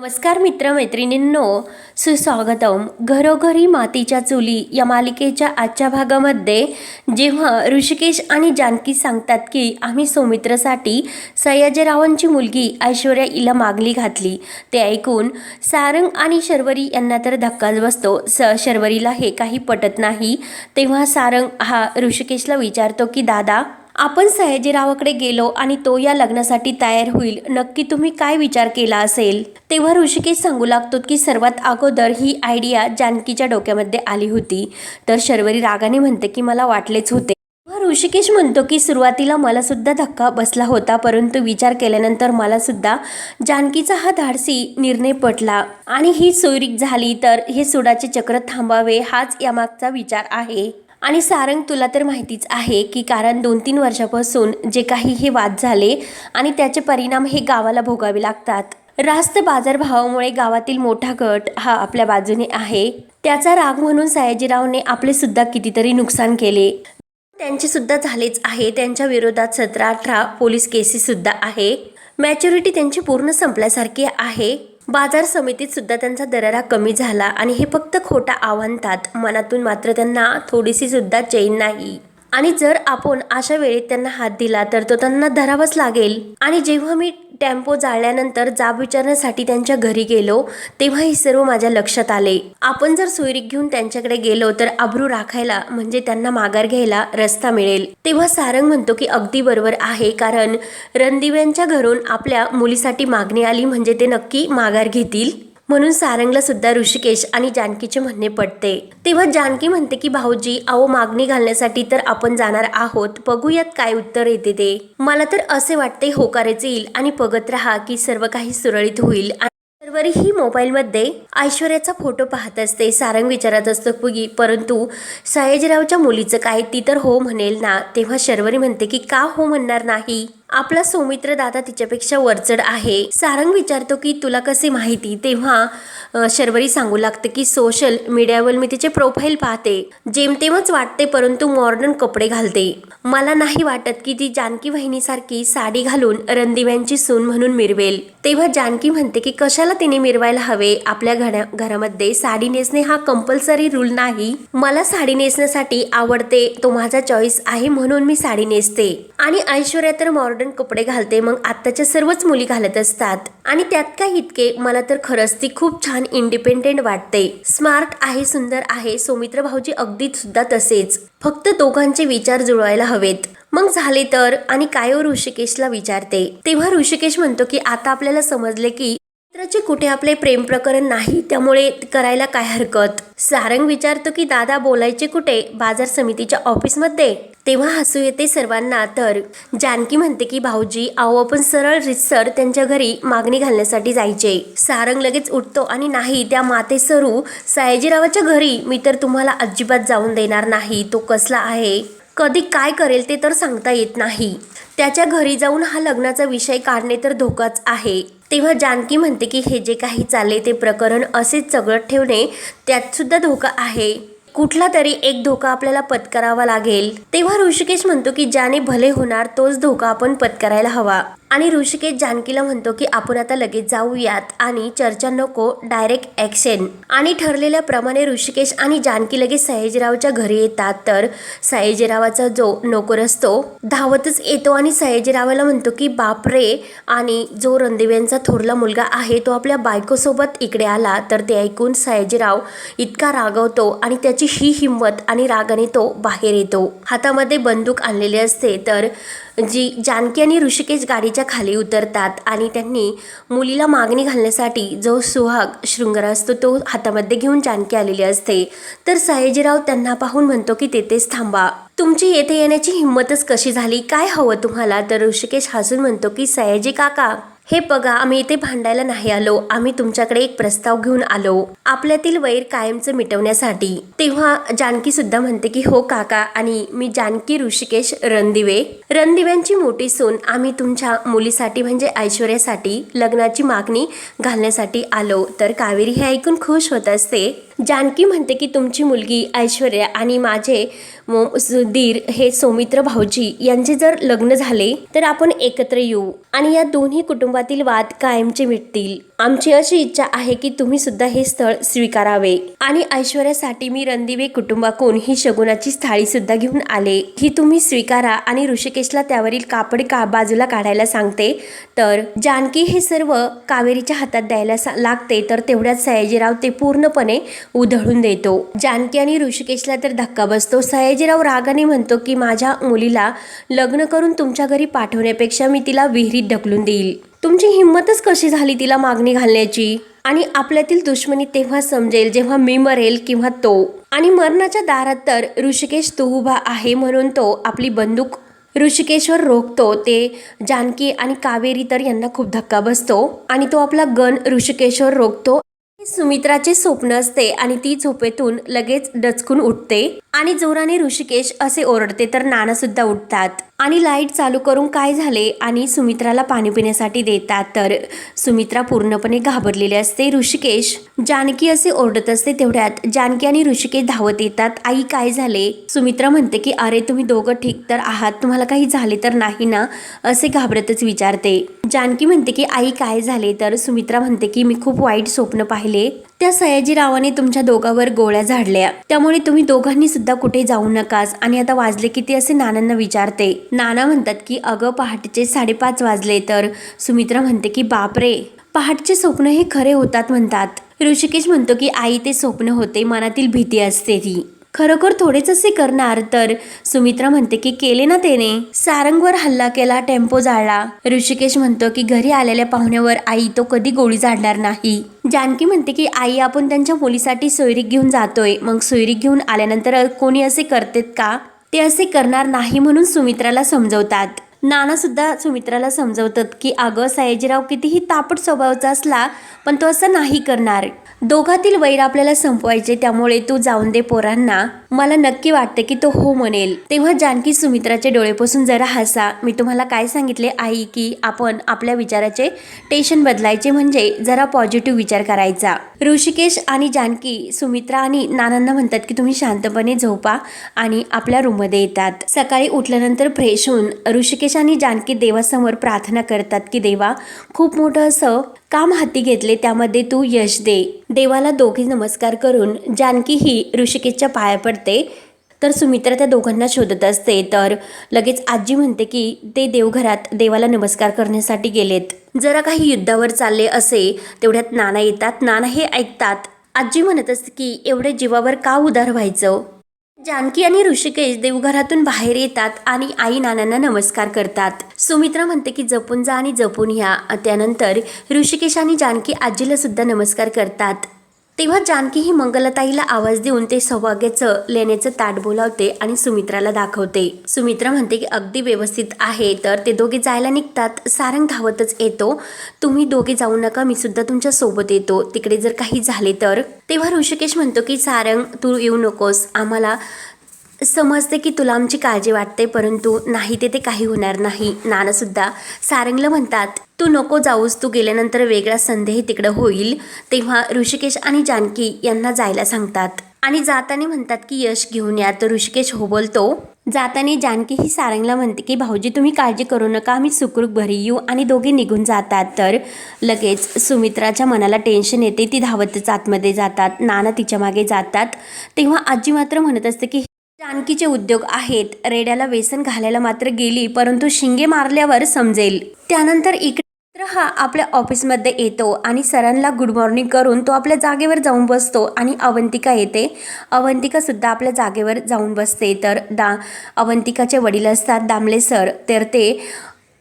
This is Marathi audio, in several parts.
नमस्कार मित्रमैत्रिणींनो सुस्वागतम. घरोघरी मातीच्या चुली या मालिकेच्या आजच्या भागामध्ये जेव्हा ऋषिकेश आणि जानकी सांगतात की आम्ही सौमित्रसाठी सयाजीरावांची मुलगी ऐश्वर्या हिला मागली घातली. ते ऐकून सारंग आणि शर्वरी यांना तर धक्काच बसतो. स शर्वरीला हे काही पटत नाही. तेव्हा सारंग हा ऋषिकेशला विचारतो की दादा आपण सयाजीरावाकडे गेलो आणि तो या लग्नासाठी तयार होईल. नक्की तुम्ही काय विचार केला असेल? तेव्हा ऋषिकेश सांगू लागतो की सर्वात अगोदर ही आयडिया जानकीच्या डोक्यामध्ये आली होती. तर शर्वरी रागाने म्हणते की मला वाटलेच होते. ऋषिकेश म्हणतो की सुरुवातीला मला सुद्धा धक्का बसला होता परंतु विचार केल्यानंतर मला सुद्धा जानकीचा हा धाडसी निर्णय पटला. आणि ही सोयरीक झाली तर हे सुडाचे चक्र थांबावे हाच यामागचा विचार आहे. आणि सारंग तुला तर माहितीच आहे की कारण दोन तीन वर्षापासून जे काही हे वाद झाले आणि त्याचे परिणाम हे गावाला भोगावे लागतात. रास्त बाजारभावामुळे गावातील मोठा गट हा आपल्या बाजूने आहे. त्याचा राग म्हणून सयाजीरावने आपले सुद्धा कितीतरी नुकसान केले. त्यांचे सुद्धा झालेच आहे. त्यांच्या विरोधात सतरा अठरा पोलीस केसेस सुद्धा आहे. मॅच्युरिटी त्यांची पूर्ण संपल्यासारखी आहे. बाजार समितीत सुद्धा त्यांचा दरारा कमी झाला आणि हे फक्त खोटा आव्हानतात. मनातून मात्र त्यांना थोडीशी सुद्धा चैन नाही. आणि जर आपण अशा वेळेत त्यांना हात दिला तर तो त्यांना धरावाच लागेल. आणि जेव्हा मी टेम्पो जाळल्यानंतर जाब विचारण्यासाठी त्यांच्या घरी गेलो तेव्हा हे सर्व माझ्या लक्षात आले. आपण जर सोयरीक घेऊन त्यांच्याकडे गेलो तर अब्रू राखायला म्हणजे त्यांना माघार घ्यायला रस्ता मिळेल. तेव्हा सारंग म्हणतो की अगदी बरोबर आहे कारण रणदिव्यांच्या घरून आपल्या मुलीसाठी मागणी आली म्हणजे ते नक्की माघार घेतील. म्हणून सारंगला सुद्धा ऋषिकेश आणि जानकीचे म्हणणे पडते. तेव्हा जानकी म्हणते की भाऊजी अहो मागणी घालण्यासाठी तर आपण जाणार आहोत. बघूयात काय उत्तर येते ते. मला तर असे वाटते होकारेच येईल आणि बघत राहा की सर्व काही सुरळीत होईल. आणि शर्वरी ही मोबाईलमध्ये ऐश्वर्याचा फोटो पाहत असते. सारंग विचारत असतो की परंतु सयाजीरावच्या मुलीचं काय? ती तर हो म्हणेल ना. तेव्हा शर्वरी म्हणते की का हो म्हणणार नाही? आपला सौमित्र दादा तिच्यापेक्षा वरचढ आहे. सारंग विचारतो की तुला कसे माहिती? तेव्हा शर्वरी सांगू लागते की सोशल मीडियावर मी तिचे प्रोफाईल पाहते. जेमतेमच वाटते परंतु मॉडर्न कपडे घालते. मला नाही वाटत की ती जानकी वहिनीसारखी साडी घालून रणदिव्यांची सून म्हणून मिरवेल. तेव्हा जानकी म्हणते की कशाला तिने मिरवायला हवे? आपल्या घरा घरामध्ये साडी नेसणे हा कंपल्सरी रूल नाही. मला साडी नेसण्यासाठी आवडते. तो माझा चॉईस आहे म्हणून मी साडी नेसते. आणि ऐश्वर्या तर मॉडर्न कपडे घालते मग आत्ताच्या सर्वच मुली घालत असतात. आणि त्यात काय इतके? मला तर खरंच ती खूप छान इंडिपेंडेंट वाटते. स्मार्ट आहे सुंदर आहे सौमित्र भाऊजी अगदी सुद्धा तसेच. फक्त दोघांचे विचार जुळवायला हवेत. मग झाले तर? आणि काय हो ऋषिकेशला विचारते. तेव्हा ऋषिकेश म्हणतो की आता आपल्याला समजले की मित्राचे कुठे आपले प्रेम प्रकरण नाही त्यामुळे करायला काय हरकत? सारंग विचारतो की दादा बोलायचे कुठे? बाजार समितीच्या ऑफिसमध्ये? तेव्हा हसू येते सर्वांना तर जानकी म्हणते की भाऊजी आहो आपण सरळ रितसर त्यांच्या घरी मागणी घालण्यासाठी जायचे. सारंग लगेच उठतो आणि नाही त्या माते सरू सयाजीरावाच्या घरी मी तर तुम्हाला अजिबात जाऊन देणार नाही तो कसला आहे? कधी काय करेल ते तर सांगता येत नाही. त्याच्या घरी जाऊन हा लग्नाचा विषय काढणे तर धोकाच आहे. तेव्हा जानकी म्हणते की हे जे काही चालले ते प्रकरण असेच चगळत ठेवणे त्यातसुद्धा धोका आहे. कुठला तरी एक धोका आपल्याला पत्करावा लागेल. तेव्हा ऋषिकेश म्हणतो की ज्याने भले होणार तोच धोका आपण पत्करायला हवा. आणि ऋषिकेश जानकीला म्हणतो की आपण आता लगेच जाऊयात आणि चर्चा नको डायरेक्ट ॲक्शन आणि ठरलेल्या प्रमाणे ऋषिकेश आणि जानकी लगेच सयाजीरावच्या घरी येतात. तर सयाजीरावाचा जो नोकर असतो धावतच येतो आणि सयाजीरावाला म्हणतो की बापरे आणि जो रणदेव्यांचा थोरला मुलगा आहे तो आपल्या बायकोसोबत इकडे आला. तर ते ऐकून सयाजीराव इतका रागवतो आणि त्याची ही हिंमत आणि रागाने तो बाहेर येतो. हातामध्ये बंदूक आणलेली असते तर जी जानकी आणि ऋषिकेश गाडीच्या खाली उतरतात आणि त्यांनी मुलीला मागणी घालण्यासाठी जो सुहाग शृंगार असतो तो हातामध्ये घेऊन जानकी आलेली असते. तर सयाजीराव त्यांना पाहून म्हणतो की तेथेच थांबा. तुमची येथे येण्याची हिंमतच कशी झाली? काय हवं तुम्हाला? तर ऋषिकेश हसून म्हणतो की सयाजी काका हे बघा आम्ही इथे भांडायला नाही आलो. आम्ही तुमच्याकडे एक प्रस्ताव घेऊन आलो. आपल्यातील वैर कायमचं मिटवण्यासाठी. तेव्हा जानकी सुद्धा म्हणते की हो काका आणि मी जानकी ऋषिकेश रणदिवे. रणदिव्यांची मोठी सून आम्ही तुमच्या मुलीसाठी म्हणजे ऐश्वर्यासाठी लग्नाची मागणी घालण्यासाठी आलो. तर कावेरी हे ऐकून खुश होत असते. जानकी म्हणते की तुमची मुलगी ऐश्वर्या आणि माझे दीर हे सौमित्र भाऊजी यांचे जर लग्न झाले तर आपण एकत्र येऊ. आणि या दोन्ही कुटुंबातील वाद कायमचे मिटतील. आमची अशी इच्छा आहे की तुम्ही सुद्धा हे स्थळ स्वीकारावे. आणि ऐश्वर्यासाठी मी रणदिवे कुटुंबाकून ही शगुनाची थाळी सुद्धा घेऊन आले. ही तुम्ही स्वीकारा आणि ऋषिकेशला त्यावरील कापड का बाजूला काढायला सांगते? तर जानकी हे सर्व कावेरीच्या हातात द्यायला लागते तर तेवढ्यात सयाजीराव ते पूर्णपणे उधळून देतो. जानकी आणि ऋषिकेशला तर धक्का बसतो. सयाजीराव रागाने म्हणतो की माझ्या मुलीला लग्न करून तुमच्या घरी पाठवण्यापेक्षा मी तिला विहिरीत ढकलून देईल. तुमची हिंमतच कशी झाली तिला मागणी घालण्याची? आणि आपल्यातील दुश्मनी तेव्हा समजेल जेव्हा मी मरेल किंवा तो. आणि मरणाच्या दारात तर ऋषिकेश तू उभा आहे म्हणून तो आपली बंदूक ऋषिकेश्वर रोखतो. ते जानकी आणि कावेरी तर यांना खूप धक्का बसतो. आणि तो आपला गन ऋषिकेश्वर रोखतो. सुमित्राचे स्वप्न असते आणि ती झोपेतून लगेच डचकून उठते. आणि जोराने ऋषिकेश असे ओरडते तर नाना सुद्धा उठतात. आणि लाइट चालू करून काय झाले आणि सुमित्राला पाणी पिण्यासाठी देतात तर सुमित्रा पूर्णपणे घाबरलेली असते. ऋषिकेश जानकी असे ओरडत असते तेवढ्यात जानकी आणि ऋषिकेश धावत येतात. आई काय झाले? सुमित्रा म्हणते की अरे तुम्ही दोघं ठीक तर आहात. तुम्हाला काही झाले तर नाही ना? असे घाबरतच विचारते. जानकी म्हणते की आई काय झाले? तर सुमित्रा म्हणते की मी खूप वाईट स्वप्न पाहिले त्या सयाजीरावाने तुमच्या दोघांवर गोळ्या झाडल्या. त्यामुळे तुम्ही दोघांनी सुद्धा कुठे जाऊ नकास? आणि आता वाजले किती असे नानांना विचारते. नाना म्हणतात की अगं पहाटेचे साडेपाच वाजले तर. सुमित्रा म्हणते की बापरे! पहाटचे स्वप्न हे खरे होतात म्हणतात. ऋषिकेश म्हणतो की आई ते स्वप्न होते मनातील भीती असते ती. खरोखर थोडेच असे करणार तर? सुमित्रा म्हणते की केले ना त्याने सारंगवर हल्ला केला टेम्पो जाळला. ऋषिकेश म्हणतो की घरी आलेल्या पाहुण्यावर आई तो कधी गोळी झाडणार नाही. जानकी म्हणते की आई आपण त्यांच्या मुलीसाठी सोयरीक घेऊन जातोय. मग सोयरीक घेऊन आल्यानंतर कोणी असे करतेत का? ते असे करणार नाही म्हणून सुमित्राला समजवतात. नानासुद्धा सुमित्राला समजवतात की अगं सयाजीराव कितीही तापट स्वभावाचा असला पण तो असं नाही करणार. दोघातील वैर आपल्याला संपवायचे त्यामुळे तू जाऊन दे पोरांना. मला नक्की वाटते की तो हो म्हणेल. तेव्हा जानकी सुमित्राचे डोळे पुसून जरा हसा. मी तुम्हाला काय सांगितले आई की आपण आपल्या विचाराचे टेन्शन बदलायचे म्हणजे जरा पॉझिटिव्ह विचार करायचा. ऋषिकेश आणि जानकी सुमित्रा आणि नानांना म्हणतात की तुम्ही शांतपणे झोपा आणि आपल्या रूममध्ये येतात. सकाळी उठल्यानंतर फ्रेश होऊन ऋषिकेश आणि जानकी देवासमोर प्रार्थना करतात की देवा खूप मोठं असं काम हाती घेतले त्यामध्ये तू यश दे. देवाला दोघे नमस्कार करून जानकी ही ऋषिकेशच्या पाया पडते. तर सुमित्रा त्या दोघांना शोधत असते. तर लगेच आजी म्हणते की ते देवघरात देवाला नमस्कार करण्यासाठी गेलेत. जरा काही युद्धावर चालले असे. तेवढ्यात नाना येतात. नाना हे ऐकतात. आजी म्हणत असते की एवढे जीवावर का उदार व्हायचं? जानकी आणि ऋषिकेश देवघरातून बाहेर येतात आणि आई नानांना नमस्कार करतात. सुमित्रा म्हणते की जपून जा आणि जपून ह्या त्यानंतर ऋषिकेश आणि जानकी आजीला सुद्धा नमस्कार करतात. तेव्हा जानकी ही मंगलताईला आवाज देऊन ते सौभाग्याचं लेण्याचं ताट बोलावते आणि सुमित्राला दाखवते. सुमित्रा म्हणते की अगदी व्यवस्थित आहे तर ते दोघे जायला निघतात. सारंग धावतच येतो. तुम्ही दोघे जाऊ नका मी सुद्धा तुमच्यासोबत येतो. तिकडे जर काही झाले तर? तेव्हा ऋषिकेश म्हणतो की सारंग तू येऊ नकोस. आम्हाला समजते की तुला आमची काळजी वाटते परंतु नाही ते ते काही होणार नाही. नानासुद्धा सारंगला म्हणतात तू नको जाऊस तू गेल्यानंतर वेगळा संदेह तिकडं होईल. तेव्हा ऋषिकेश आणि जानकी यांना जायला सांगतात. आणि जाताना म्हणतात की यश घेऊन या. तर ऋषिकेश हो बोलतो जाताना जानकी ही सारंगला म्हणते की भाऊजी तुम्ही काळजी करू नका आम्ही सुखरूप घरी येऊ आणि दोघे निघून जातात. तर लगेच सुमित्राच्या मनाला टेन्शन येते ती धावतच आतमध्ये जातात. नाना तिच्यामागे जातात. तेव्हा आजी मात्र म्हणत असते की आणखीचे उद्योग आहेत. रेड्याला वेसन घालायला मात्र गेली परंतु शिंगे मारल्यावर समजेल. त्यानंतर इकडे हा आपल्या ऑफिसमध्ये येतो आणि सरांना गुड मॉर्निंग करून तो आपल्या जागेवर जाऊन बसतो आणि अवंतिका येते. अवंतिका सुद्धा आपल्या जागेवर जाऊन बसते. तर दा अवंतिकाचे वडील असतात दामले सर. तर ते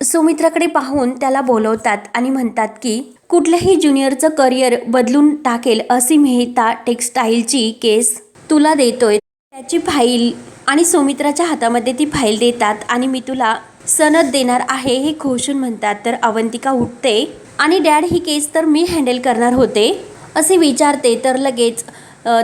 सुमित्राकडे पाहून त्याला बोलवतात आणि म्हणतात की कुठल्याही ज्युनियरचं करिअर बदलून टाकेल अशी मेहता टेक्स्टाईलची केस तुला देतोय. त्याची फाईल आणि सुमित्राच्या हातामध्ये ती फाईल देतात आणि मी तुला सनद देणार आहे हे घोषून म्हणतात. तर अवंतिका उठते आणि डॅड ही केस तर मी हँडल करणार होते असे विचारते. तर लगेच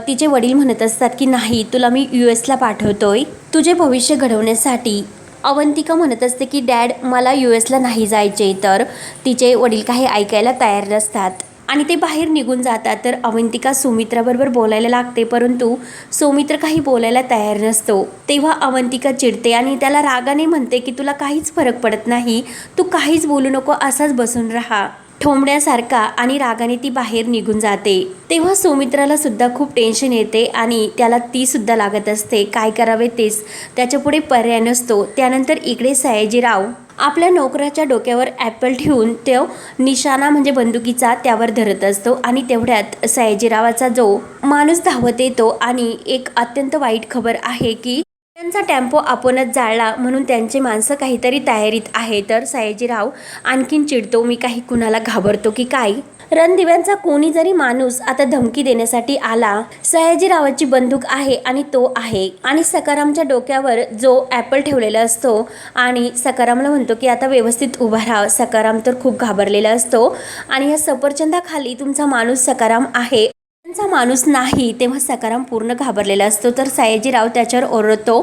तिचे वडील म्हणत असतात की नाही तुला मी यू एसला पाठवतोय. तुझे भविष्य घडवण्यासाठी. अवंतिका म्हणत असते की डॅड मला यू एसला नाही जायचे. तर तिचे वडील काही ऐकायला तयार नसतात. आणि ते बाहेर निघून जातात. तर अवंतिका सुमित्राबरोबर बोलायला लागते परंतु सौमित्र काही बोलायला तयार नसतो. तेव्हा अवंतिका चिडते आणि त्याला रागाने म्हणते की तुला काहीच फरक पडत नाही. तू काहीच बोलू नको असाच बसून राहा. ठोंबण्यासारखा आणि रागाने ती बाहेर निघून जाते. तेव्हा सुमित्राला सुद्धा खूप टेन्शन येते आणि त्याला ती सुद्धा लागत असते. काय करावे तेच? त्याच्यापुढे पर्याय नसतो. त्यानंतर इकडे सयाजीराव आपल्या नोकराच्या डोक्यावर ॲपल ठेवून तो निशाणा म्हणजे बंदुकीचा त्यावर धरत असतो आणि तेवढ्यात सयाजीरावाचा जो माणूस धावत येतो आणि एक अत्यंत वाईट खबर आहे की त्यांचा टेम्पो आपणच जाळला म्हणून त्यांचे माणसं काहीतरी तयारीत आहे. तर सयाजीराव आणखीन चिडतो मी काही कुणाला घाबरतो की काय? रणदिव्यांचा कोणी जरी माणूस आता धमकी देण्यासाठी आला सयाजीरावाची बंदूक आहे आणि तो आहे. आणि सकारामच्या डोक्यावर जो ॲपल ठेवलेला असतो आणि सकारामला म्हणतो की आता व्यवस्थित उभा राहा. सकाराम तर खूप घाबरलेला असतो. आणि या सफरचंदाखाली तुमचा माणूस सकाराम आहे. त्यांचा माणूस नाही तेव्हा सकाराम पूर्ण घाबरलेला असतो. तर सयाजीराव त्याच्यावर ओरडतो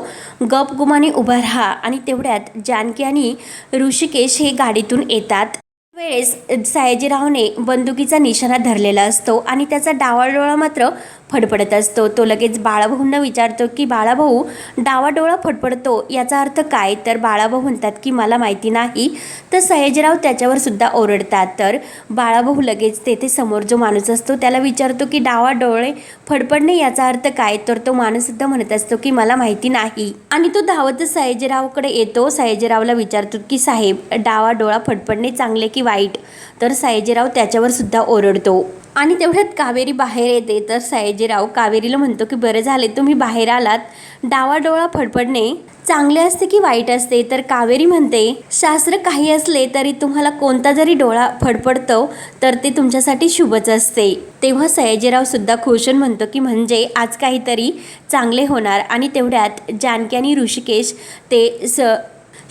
गप गुमाने उभा राहा. आणि तेवढ्यात जानकी आणि ऋषिकेश हे गाडीतून येतात. वेळेस सयाजीरावने बंदुकीचा निशाणा धरलेला असतो आणि त्याचा डावा डोळा मात्र फडफडत असतो. तो लगेच बाळाभाऊंना विचारतो की बाळाभाऊ डावा डोळा फडफडतो? याचा अर्थ काय तर बाळाभाऊ म्हणतात की मला माहिती नाही तर सयाजीराव त्याच्यावर सुद्धा ओरडतात. तर बाळाभाऊ लगेच तेथे समोर जो माणूस असतो त्याला विचारतो की डावा डोळे फडफडणे याचा अर्थ काय तर तो माणूस सुद्धा म्हणत असतो की मला माहिती नाही आणि तो धावतच सयाजीरावकडे येतो. सयाजीरावला विचारतो की साहेब डावा डोळा फडफडणे चांगले किंवा वाईट. तर सयाजीराव त्याच्यावर सुद्धा ओरडतो. आणि तेवढ्यात कावेरी बाहेर येते. तर सयाजीराव कावेरीला म्हणतो की बरं झाले तुम्ही बाहेर आलात. डावा डोळा फडफडणे चांगले असते की वाईट असते? तर कावेरी म्हणते शास्त्र काही असले तरी तुम्हाला कोणता जरी डोळा फडफडतो तर ते तुमच्यासाठी शुभच असते. तेव्हा सयाजीराव सुद्धा म्हणतो की म्हणजे आज काहीतरी चांगले होणार. आणि तेवढ्यात जानकी आणि ऋषिकेश ते स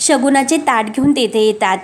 शगुनाचे ताट घेऊन तेथे येतात.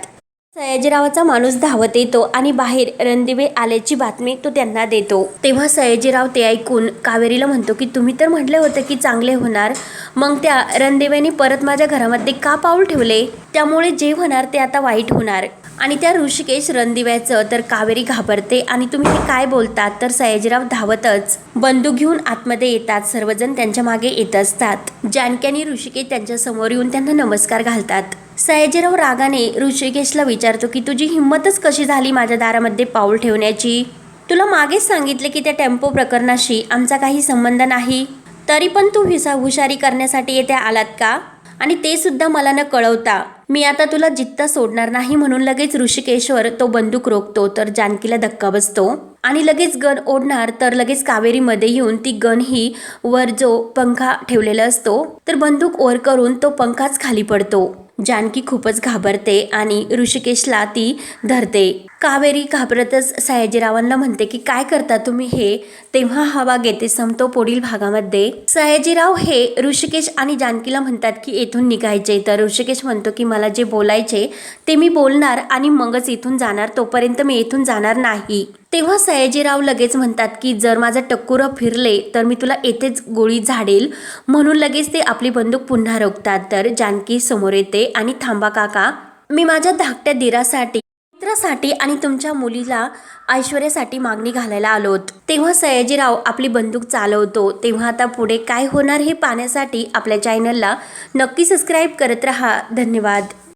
सयाजीरावाचा माणूस धावत येतो आणि बाहेर रणदिवे आल्याची बातमी तो त्यांना देतो. तेव्हा सयाजीराव ते ऐकून कावेरीला म्हणतो की तुम्ही तर म्हटले होते की चांगले होणार. मग त्या रणदिवेने परत माझ्या घरामध्ये का पाऊल ठेवले? त्यामुळे जे होणार ते आता वाईट होणार. आणि त्या ऋषिकेश रणदिव्याचं तर कावेरी घाबरते. आणि तुम्ही हे काय बोलतात? तर सयाजीराव धावतच. बंदूक घेऊन आतमध्ये येतात. सर्वजण त्यांच्या मागे येत असतात. जानक्यानी ऋषिकेश त्यांच्यासमोर येऊन त्यांना नमस्कार घालतात. सयाजीराव रागाने ऋषिकेशला विचारतो की तुझी हिंमतच कशी झाली माझ्या दारामध्ये पाऊल ठेवण्याची? तुला मागेच सांगितले की त्या टेम्पो प्रकरणाशी आमचा काही संबंध नाही. तरी पण तू हिसा हुशारी करण्यासाठी येथे आलात का? आणि ते सुद्धा मला न कळवता. मी आता तुला जित्ता सोडणार नाही म्हणून लगेच ऋषिकेश्वर तो बंदूक रोखतो तर जानकीला धक्का बसतो. आणि लगेच गन ओढणार तर लगेच कावेरीमध्ये येऊन ती गन ही वर जो पंखा ठेवलेला असतो तर बंदूक ओर करून तो पंखाच खाली पडतो. जानकी खूपच घाबरते आणि ऋषिकेशला ती धरते. कावेरी घाबरतच सयाजीरावांना म्हणते की काय करता तुम्ही हे? तेव्हा हवा घेते संपतो पुढील भागामध्ये. सयाजीराव हे ऋषिकेश आणि जानकीला म्हणतात की येथून निघायचे. तर ऋषिकेश म्हणतो की मला जे बोलायचे ते मी बोलणार आणि मगच इथून जाणार तोपर्यंत मी इथून जाणार नाही. तेव्हा सयाजीराव लगेच म्हणतात की जर माझं टक्कुरं फिरले तर मी तुला येथेच गोळी झाडेल. म्हणून लगेच ते आपली बंदूक पुन्हा रोखतात. तर जानकी समोर येते आणि थांबा काका मी माझ्या धाकट्या दिरासाठी मित्रासाठी आणि तुमच्या मुलीला ऐश्वर्यासाठी मागणी घालायला आलोत तेव्हा सयाजीराव आपली बंदूक चालवतो. तेव्हा आता पुढे काय होणार हे पाहण्यासाठी आपल्या चॅनलला नक्की सबस्क्राईब करत रहा. धन्यवाद.